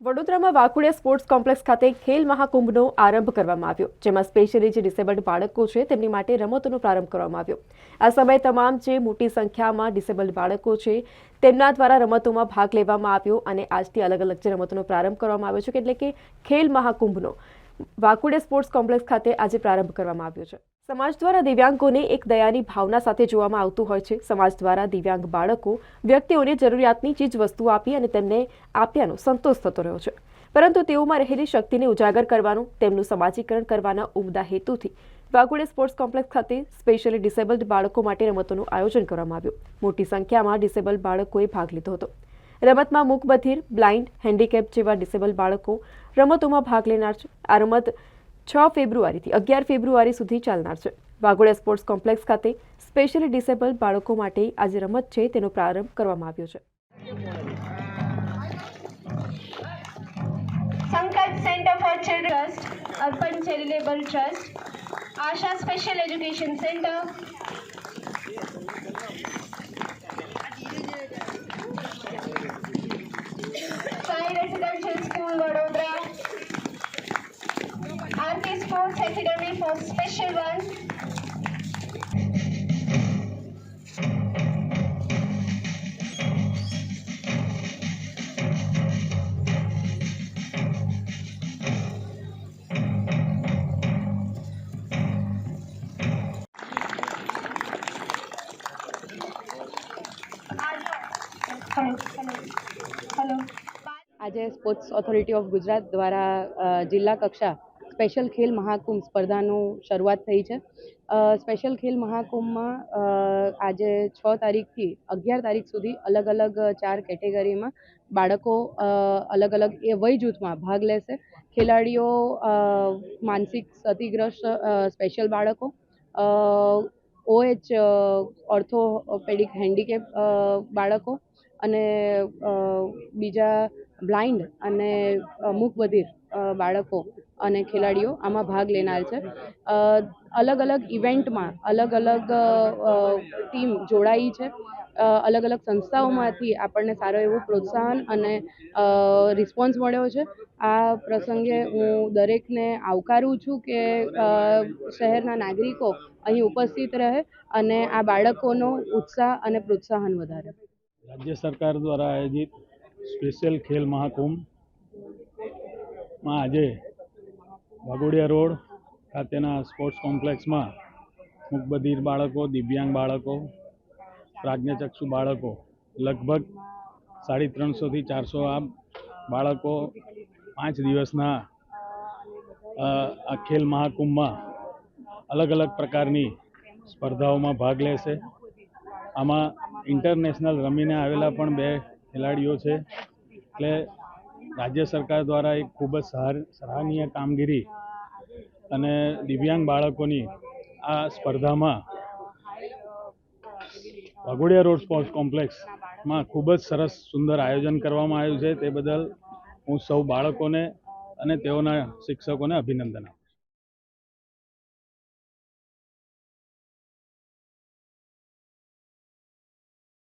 વડોદરામાં વાકુડિયા sports complex ખાતે ખેલ મહાકુંભનો આરંભ કરવામાં આવ્યો, જેમાં સ્પેશિયલી જે ડિસેબલ્ડ બાળકો છે તેમની માટે રમતોનો પ્રારંભ કરવામાં આવ્યો. આ સમયે તમામ જે મોટી સંખ્યામાં ડિસેબલ્ડ બાળકો છે તેમના દ્વારા રમતોમાં ભાગ લેવામાં આવ્યો અને આજથી અલગ અલગ જે રમતોનો પ્રારંભ કરવામાં આવ્યો છે એટલે કે ખેલ મહાકુંભનો. વાકુડે સ્પોર્ટ્સ કોમ્પ્લેક્સ ખાતે આજે પ્રારંભ કરવામાં આવ્યો છે. સમાજ દ્વારા દિવ્યાંગોને એક દયાની ભાવના સાથે જોવામાં આવતું હોય છે. સમાજ દ્વારા દિવ્યાંગ બાળકો વ્યક્તિઓને જરૂરિયાતની ચીજ વસ્તુઓ આપી અને તેમને આપ્યાનો સંતોષ થતો રહ્યો છે. પરંતુ તેઓમાં રહેલી શક્તિને ઉજાગર કરવાનું, તેમનું સમાજીકરણ કરવાના ઉમદા હેતુથી વાઘોડે સ્પોર્ટ્સ કોમ્પ્લેક્સ ખાતે સ્પેશિયલી ડિસેબલ્ડ બાળકો માટે રમતોનું આયોજન કરવામાં આવ્યું. મોટી સંખ્યામાં ડિસેબલ્ડ બાળકોએ ભાગ લીધો હતો. રમતમાં મૂકબધિર બ્લાઇન્ડ હેન્ડીકેપ જેવા ડિસેબલ બાળકો રમતોમાં ભાગ લેનાર છે. આ રમત છ ફેબ્રુઆરીથી અગિયાર ફેબ્રુઆરી સુધી ચાલનાર છે. વાઘોડિયા સ્પોર્ટ્સ કોમ્પ્લેક્સ ખાતે સ્પેશિયલી ડિસેબલ બાળકો માટે આજે રમત છે તેનો પ્રારંભ કરવામાં આવ્યો છે. Sankalp centre for Trust, Urban Charitable Trust, Asha Special Education Center, Sports Academy for Special hello. આજે સ્પોર્ટ્સ ઓથોરિટી ઓફ ગુજરાત દ્વારા જિલ્લા કક્ષા સ્પેશિયલ ખેલ મહાકુંભ સ્પર્ધાનું શરૂઆત થઈ છે. સ્પેશિયલ ખેલ મહાકુંભમાં આજે છ તારીખથી અગિયાર તારીખ સુધી અલગ અલગ ચાર કેટેગરીમાં બાળકો અલગ અલગ એ વય જૂથમાં ભાગ લેશે. ખેલાડીઓ માનસિક ક્ષતિગ્રસ્ત સ્પેશિયલ બાળકો ઓએચ ઓર્થોપેડિક હેન્ડીકેપ બાળકો અને બીજા બ્લાઇન્ડ અને મૂકબધિર બાળકો અને ખેલાડીઓ આમાં ભાગ લેનાર છે. અલગ અલગ ઇવેન્ટમાં અલગ અલગ ટીમ જોડાઈ છે. અલગ અલગ સંસ્થાઓમાંથી આપણને સારો એવો પ્રોત્સાહન અને રિસ્પોન્સ મળ્યો છે. આ પ્રસંગે હું દરેકને આવકારું છું કે શહેરના નાગરિકો અહીં ઉપસ્થિત રહે અને આ બાળકોનો ઉત્સાહ અને પ્રોત્સાહન વધારે. રાજ્ય સરકાર દ્વારા આયોજિત સ્પેશિયલ ખેલ મહાકુંભમાં આજે વાઘોડિયા રોડ ખાતેના સ્પોર્ટ્સ કોમ્પ્લેક્સમાં મૂકબધિર બાળકો, દિવ્યાંગ બાળકો, પ્રાજ્ઞચક્ષુ બાળકો, લગભગ સાડી ત્રણસોથી ચારસો આ બાળકો પાંચ દિવસના આ ખેલ મહાકુંભમાં અલગ અલગ પ્રકારની સ્પર્ધાઓમાં ભાગ લેશે. આમાં ઇન્ટરનેશનલ રમીને આવેલા પણ બે ખેલાડીઓ છે. એટલે રાજ્ય સરકાર દ્વારા એક ખૂબ જ સહાર- સરાહનીય કામગીરી અને દિવ્યાંગ બાળકોની આ સ્પર્ધામાં વાઘોડિયા રોડ સ્પોર્ટ્સ કોમ્પ્લેક્સમાં ખૂબ જ સરસ સુંદર આયોજન કરવામાં આવ્યું છે. તે બદલ હું સૌ બાળકોને અને તેઓના શિક્ષકોને અભિનંદન આપું